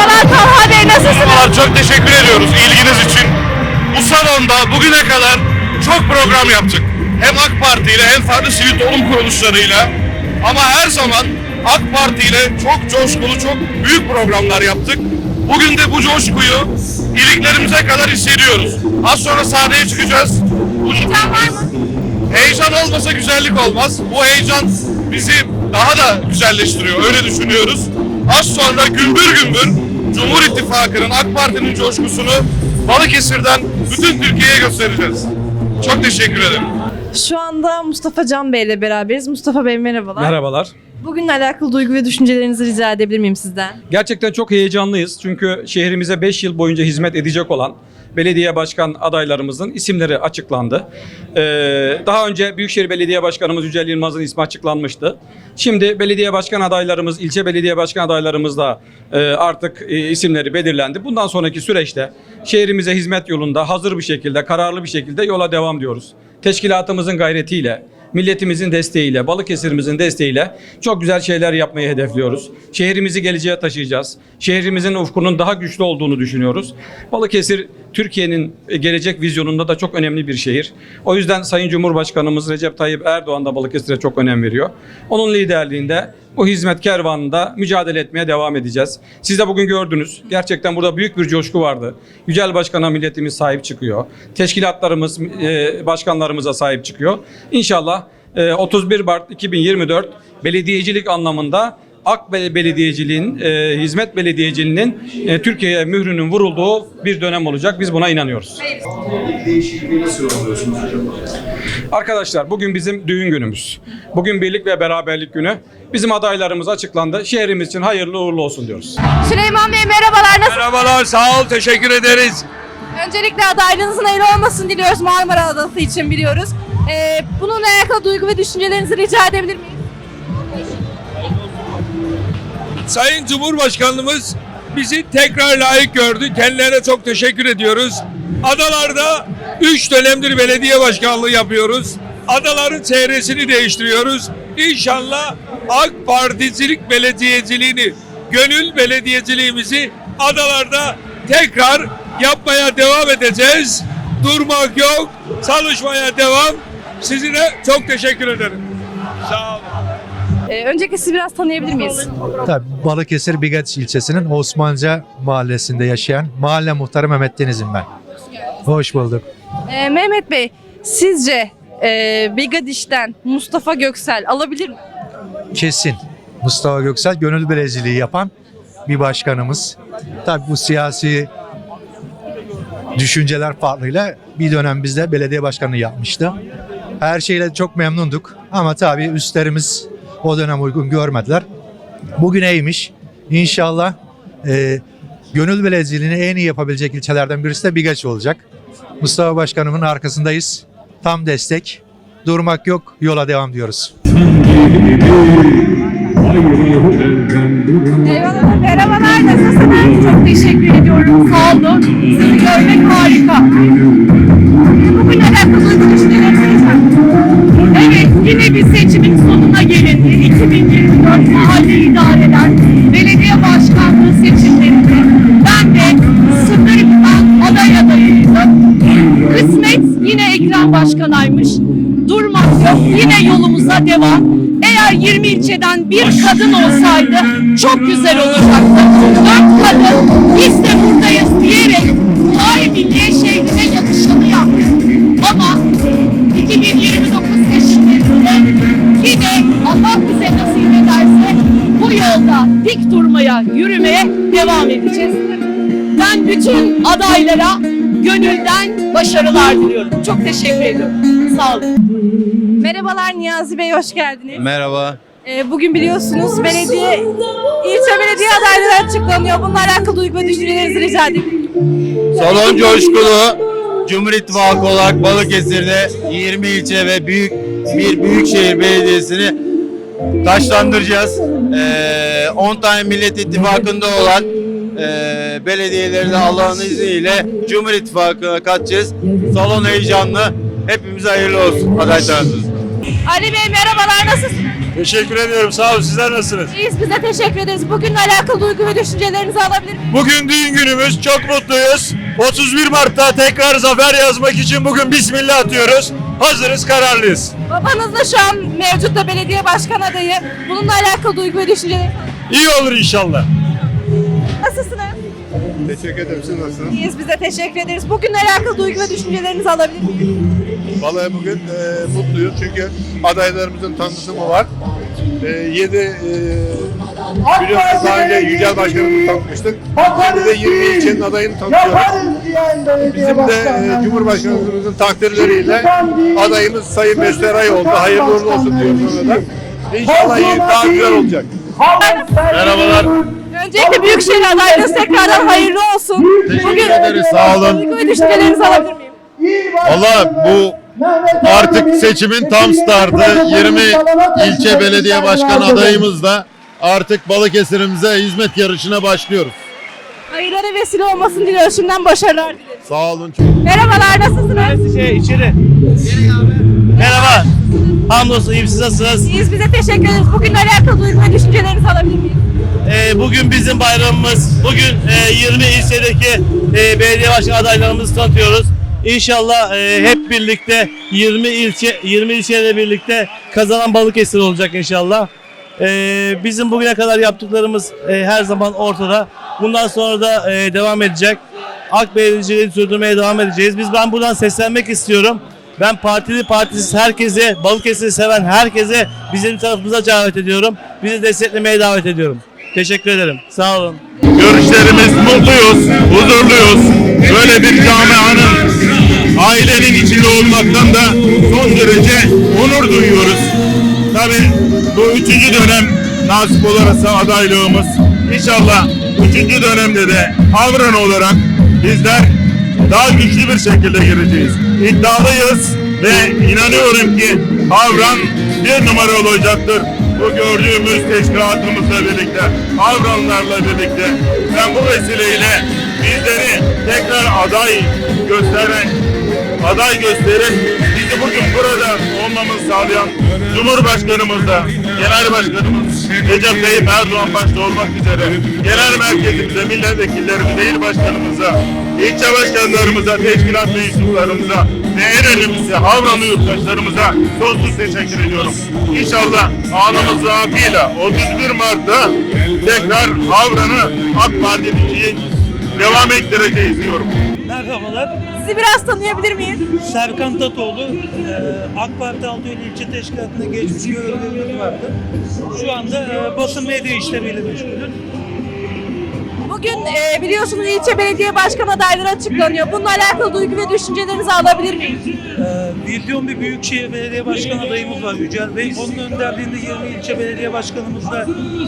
Merhabalar Talha Bey nasılsınız? Merhabalar, çok teşekkür ediyoruz ilginiz için. Bu salonda bugüne kadar çok program yaptık. Hem AK Parti ile hem farklı sivil toplum kuruluşlarıyla. Ama her zaman AK Parti ile çok coşkulu, çok büyük programlar yaptık. Bugün de bu coşkuyu iliklerimize kadar hissediyoruz. Az sonra sahneye çıkacağız. Heyecan var mı? Heyecan olmasa güzellik olmaz. Bu heyecan bizi daha da güzelleştiriyor. Öyle düşünüyoruz. Az sonra gümbür gümbür Cumhur İttifakı'nın AK Parti'nin coşkusunu Balıkesir'den bütün Türkiye'ye göstereceğiz. Çok teşekkür ederim. Şu anda Mustafa Can Bey ile beraberiz. Mustafa Bey merhabalar. Merhabalar. Bugünle alakalı duygu ve düşüncelerinizi rica edebilir miyim sizden? Gerçekten çok heyecanlıyız. Çünkü şehrimize 5 yıl boyunca hizmet edecek olan belediye başkan adaylarımızın isimleri açıklandı. Ee, daha önce Büyükşehir Belediye Başkanımız Yücel Yılmaz'ın ismi açıklanmıştı. Şimdi belediye başkan adaylarımız, ilçe belediye başkan adaylarımız da e, artık e, isimleri belirlendi. Bundan sonraki süreçte şehrimize hizmet yolunda hazır bir şekilde, kararlı bir şekilde yola devam diyoruz. Teşkilatımızın gayretiyle, milletimizin desteğiyle, Balıkesir'imizin desteğiyle çok güzel şeyler yapmayı hedefliyoruz. Şehrimizi geleceğe taşıyacağız. Şehrimizin ufkunun daha güçlü olduğunu düşünüyoruz. Balıkesir Türkiye'nin e, gelecek vizyonunda da çok önemli bir şehir. O yüzden Sayın Cumhurbaşkanımız Recep Tayyip Erdoğan da Balıkesir'e çok önem veriyor. Onun liderliğinde bu hizmet kervanında mücadele etmeye devam edeceğiz. Siz de bugün gördünüz. Gerçekten burada büyük bir coşku vardı. Yücel Başkan'a milletimiz sahip çıkıyor. Teşkilatlarımız, e, başkanlarımıza sahip çıkıyor. İnşallah e, 31 Mart 2024 belediyecilik anlamında AK Be- Belediyeciliğin, e, hizmet belediyeciliğinin e, Türkiye'ye mührünün vurulduğu bir dönem olacak. Biz buna inanıyoruz. değişikliği nasıl yorumluyorsunuz hocam? Arkadaşlar bugün bizim düğün günümüz. Bugün birlik ve beraberlik günü. Bizim adaylarımız açıklandı. Şehrimiz için hayırlı uğurlu olsun diyoruz. Süleyman Bey merhabalar nasılsınız? Merhabalar, sağ ol, teşekkür ederiz. Öncelikle adaylığınızın hayırlı olmasını diliyoruz Marmara Adası için biliyoruz. Ee, bununla alakalı duygu ve düşüncelerinizi rica edebilir miyim? Sayın Cumhurbaşkanımız bizi tekrar layık gördü. Kendilerine çok teşekkür ediyoruz. Adalarda 3 dönemdir belediye başkanlığı yapıyoruz. Adaların çevresini değiştiriyoruz. İnşallah AK Particilik belediyeciliğini, gönül belediyeciliğimizi adalarda tekrar yapmaya devam edeceğiz. Durmak yok, çalışmaya devam. Sizlere çok teşekkür ederim. Sağ olun. Ee, öncelikle sizi biraz tanıyabilir miyiz? Tabii Balıkesir Bigaç ilçesinin Osmanca mahallesinde yaşayan mahalle muhtarı Mehmet Deniz'im ben. Hoş bulduk. Ee, Mehmet Bey sizce e, Bigadiş'ten Mustafa Göksel alabilir mi? Kesin Mustafa Göksel gönül belediyeciliği yapan bir başkanımız. Tabii bu siyasi düşünceler farklıyla bir dönem bizde belediye başkanlığı yapmıştı. Her şeyle çok memnunduk ama tabii üstlerimiz o dönem uygun görmediler. Bugün iyiymiş. İnşallah e, gönül belediyeciliğini en iyi yapabilecek ilçelerden birisi de Bigaç olacak. Mustafa Başkanımın arkasındayız. Tam destek. Durmak yok, yola devam diyoruz. Eyvallah. Merhabalar nasılsınız? Çok teşekkür ediyorum. Sağ olun. Sizi görmek harika. Bugün alakalı düşünceleriniz. Evet yine bir seçimin gelindi. 2024 mahalle idareler belediye başkanlığı seçimlerinde ben de Sıkırık'tan aday adayıydım. Kısmet yine Ekrem Başkanaymış. Durmak yok yine yolumuza devam. Eğer 20 ilçeden bir kadın olsaydı çok güzel olacaktı. Dört kadın biz de buradayız devam edeceğiz. Ben bütün adaylara gönülden başarılar diliyorum. Çok teşekkür ediyorum. Sağ olun. Merhabalar Niyazi Bey, hoş geldiniz. Merhaba. Ee, bugün biliyorsunuz belediye, ilçe belediye adayları açıklanıyor. Bununla alakalı duygu ve düşüncelerinizi rica edeyim. Salon coşkulu. Cumhur İttifakı olarak Balıkesir'de 20 ilçe ve büyük bir büyükşehir belediyesini taşlandıracağız. Ee, 10 tane Millet İttifakı'nda olan e, belediyeleri de Allah'ın izniyle Cumhur İttifakı'na katacağız. Salon heyecanlı. Hepimize hayırlı olsun aday tanıtımız. Ali Bey merhabalar nasılsınız? Teşekkür ediyorum. Sağ olun. Sizler nasılsınız? İyiyiz biz de teşekkür ederiz. Bugünle alakalı duygu ve düşüncelerinizi alabilir miyim? Bugün düğün günümüz. Çok mutluyuz. 31 Mart'ta tekrar zafer yazmak için bugün bismillah atıyoruz. Hazırız, kararlıyız. Babanız da şu an mevcutta belediye başkan adayı. Bununla alakalı duygu ve düşüncelerinizi İyi olur inşallah. Nasılsınız? Teşekkür ederim. Siz nasılsınız? İyiyiz biz de teşekkür ederiz. Bugünle alakalı duygu ve düşüncelerinizi alabilir miyim? Vallahi bugün e, mutluyuz çünkü adaylarımızın tanıtımı var. E, 7 e, biliyorsunuz daha önce Yücel Başkanımızı tanıtmıştık. Şimdi de 20 ilçenin adayını tanıtıyoruz. Bizim de e, Cumhurbaşkanımızın takdirleriyle adayımız Sayın Mesut Eray oldu. Hayırlı uğurlu olsun diyoruz ona da. İnşallah iyi, daha güzel olacak. Merhabalar. Öncelikle Büyükşehir adaylığınız tekrardan hayırlı olsun. Bugün ederiz, sağ olun. Duygu ve düşüncelerinizi alabilir miyim? Valla bu artık seçimin tam startı. 20 ilçe belediye başkan adayımızla artık Balıkesir'imize hizmet yarışına başlıyoruz. Hayırlara vesile olmasın diliyoruz. Şimdiden başarılar dileriz. Sağ olun. Merhabalar nasılsınız? Şey içeri. Merhaba. Hamdolsun iyiyim siz nasılsınız? İyiyiz bize teşekkür ederiz. Bugünle alakalı duygu ve düşüncelerinizi alabilir miyim? Ee, bugün bizim bayramımız. Bugün e, 20 ilçedeki e, belediye başkan adaylarımızı tanıtıyoruz. İnşallah e, hep birlikte 20 ilçe 20 ilçeyle birlikte kazanan Balıkesir olacak inşallah. E, bizim bugüne kadar yaptıklarımız e, her zaman ortada. Bundan sonra da e, devam edecek. AK Belediyeciliği sürdürmeye devam edeceğiz. Biz ben buradan seslenmek istiyorum. Ben partili partisiz herkese, Balıkesir'i seven herkese bizim tarafımıza davet ediyorum. Bizi desteklemeye davet ediyorum. Teşekkür ederim. Sağ olun. Görüşlerimiz mutluyuz, huzurluyuz. Böyle bir camianın ailenin içinde olmaktan da son derece onur duyuyoruz. Tabii bu üçüncü dönem nasip olursa adaylığımız. İnşallah üçüncü dönemde de Havran olarak bizler daha güçlü bir şekilde gireceğiz. İddialıyız ve inanıyorum ki Havran bir numara olacaktır. Bu gördüğümüz teşkilatımızla birlikte, Havranlarla birlikte ben bu vesileyle bizleri tekrar aday gösteren, aday gösterip bizi bugün burada olmamızı sağlayan Cumhurbaşkanımızla, Genel Başkanımız Recep Tayyip Erdoğan başta olmak üzere genel merkezimize, milletvekillerimize, il başkanımıza, ilçe başkanlarımıza, teşkilat mensuplarımıza ve en önemlisi Havranlı yurttaşlarımıza sonsuz teşekkür ediyorum. İnşallah anımız zaafıyla 31 Mart'ta tekrar Havran'ı AK Parti'nin devam ettireceğiz diyorum. Merhabalar, Sizi biraz tanıyabilir miyim? Serkan Tatoğlu. AK Parti Altıyoğlu İlçe Teşkilatı'nda geçmiş görevlerimiz vardı. Şu anda basın medya işleriyle meşgulüm. Bugün e, biliyorsunuz ilçe belediye başkan adayları açıklanıyor. Bununla alakalı duygu ve düşüncelerinizi alabilir miyim? Ee, Vizyon bir Büyükşehir Belediye Başkan adayımız var Yücel Bey. Onun önderliğinde 20 ilçe belediye başkanımız da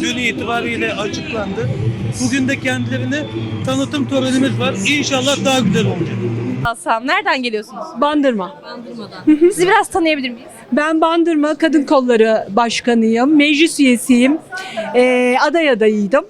dün itibariyle açıklandı. Bugün de kendilerine tanıtım törenimiz var. İnşallah daha güzel olacak. Alsam. Nereden geliyorsunuz? Bandırma. Bandırma'dan. Sizi biraz tanıyabilir miyiz? Ben Bandırma Kadın Kolları Başkanıyım. Meclis üyesiyim. Ee, aday adayıydım.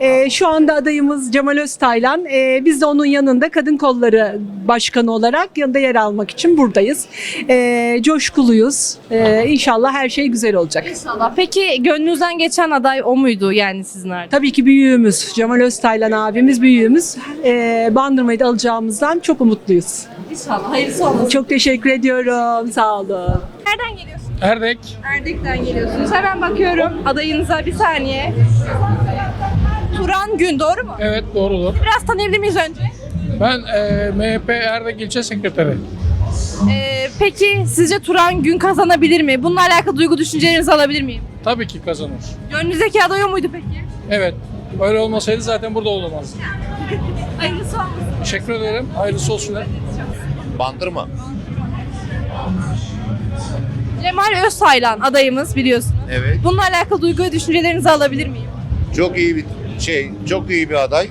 Ee, şu anda adayımız Cemal Öztaylan. Ee, biz de onun yanında Kadın Kolları Başkanı olarak yanında yer almak için buradayız. Ee, coşkuluyuz. Ee, inşallah her şey güzel olacak. İnşallah. Peki gönlünüzden geçen aday o muydu yani sizin artık? Tabii ki büyüğümüz Cemal Öztaylan abimiz büyüğümüz. Ee, Bandırmayı da alacağımızdan çok umutluyuz. İnşallah. Hayırlısı olsun. Çok teşekkür ediyorum. Sağ olun. Nereden geliyorsunuz? Erdek. Erdek'ten geliyorsunuz. Hemen bakıyorum adayınıza bir saniye. Turan Gün doğru mu? Evet doğrudur. Biraz tanıyabilir miyiz önce? Ben e, MHP Erdek İlçe Sekreteri. Ee, peki sizce Turan Gün kazanabilir mi? Bununla alakalı duygu düşüncelerinizi alabilir miyim? Tabii ki kazanır. Gönlünüzdeki aday o muydu peki? Evet. Öyle olmasaydı zaten burada olamazdı. Hayırlısı olsun. Teşekkür ederim. Hayırlısı olsun. Bandırma. Cemal Öztaylan adayımız biliyorsunuz. Evet. Bununla alakalı duygu ve düşüncelerinizi alabilir miyim? Çok iyi bir şey, çok iyi bir aday.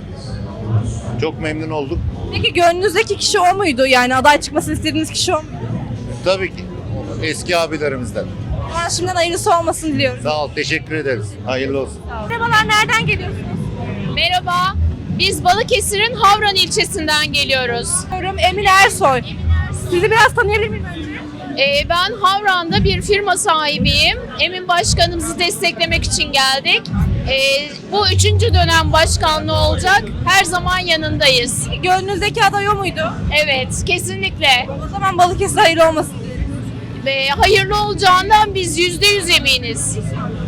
Çok memnun olduk. Peki gönlünüzdeki kişi o muydu? Yani aday çıkmasını istediğiniz kişi o muydu? Tabii ki eski abilerimizden. Ben şimdiden hayırlısı olmasın diliyorum. Sağ ol, teşekkür ederiz. Hayırlı olsun. Merhabalar nereden geliyorsunuz? Merhaba. Biz Balıkesir'in Havran ilçesinden geliyoruz. Diyorum Emine Ersoy. Sizi biraz tanıyabilir miyim önce? Ee, ben Havran'da bir firma sahibiyim. Emin Başkanımızı desteklemek için geldik. Ee, bu üçüncü dönem başkanlığı olacak. Her zaman yanındayız. Gönlünüzdeki aday o muydu? Evet, kesinlikle. O zaman Balıkesir hayırlı olmasın. Ve hayırlı olacağından biz yüzde yüz eminiz.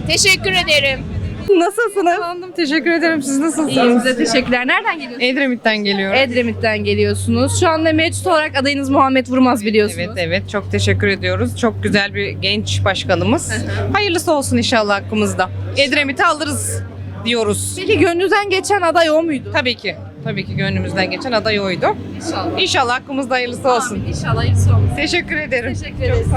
Teşekkür ederim. Nasılsınız? Efendim teşekkür ederim. Siz nasılsınız? İyiyim size teşekkürler. Nereden geliyorsunuz? Edremit'ten geliyorum. Edremit'ten geliyorsunuz. Şu anda mevcut olarak adayınız Muhammed Vurmaz biliyorsunuz. Evet evet çok teşekkür ediyoruz. Çok güzel bir genç başkanımız. Hayırlısı olsun inşallah hakkımızda. Edremit'i alırız diyoruz. Peki gönlünüzden geçen aday o muydu? Tabii ki. Tabii ki gönlümüzden geçen aday oydu. İnşallah. İnşallah hakkımızda hayırlısı olsun. İnşallah hayırlısı olsun. Teşekkür ederim. Teşekkür ederiz.